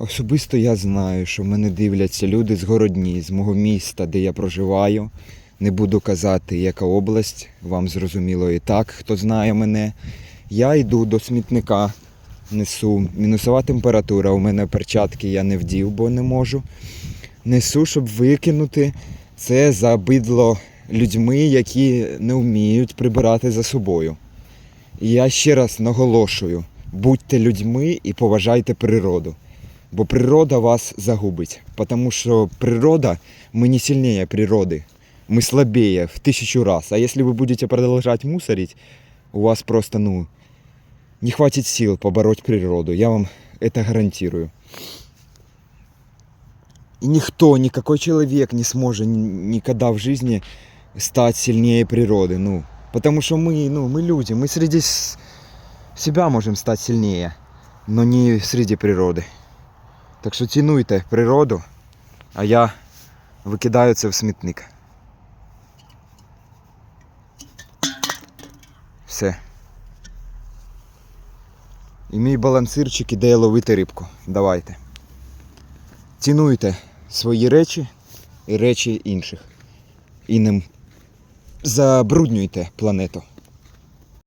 Особисто я знаю, що мене дивляться люди з Городні, з мого міста, де я проживаю. Не буду казати, яка область, вам зрозуміло і так, хто знає мене. Я йду до смітника, несу. Мінусова температура, у мене перчатки я не вдів, бо не можу. Несу, щоб викинути. Це забидло людьми, які не вміють прибирати за собою. І я ще раз наголошую: будьте людьми і поважайте природу. Бо природа вас загубить. Потому что природа, мы не сильнее природы. Мы слабее в тысячу раз. А если вы будете продолжать мусорить, у вас просто, ну, не хватит сил побороть природу. Я вам это гарантирую. И никто, никакой человек не сможет никогда в жизни стать сильнее природы. Ну, потому что мы, ну, мы люди, мы среди себя можем стать сильнее, но не среди природы. Так що цінуйте природу, а я викидаю це в смітник. Все. І мій балансирчик іде ловити рибку. Давайте. Цінуйте свої речі і речі інших. І не забруднюйте планету.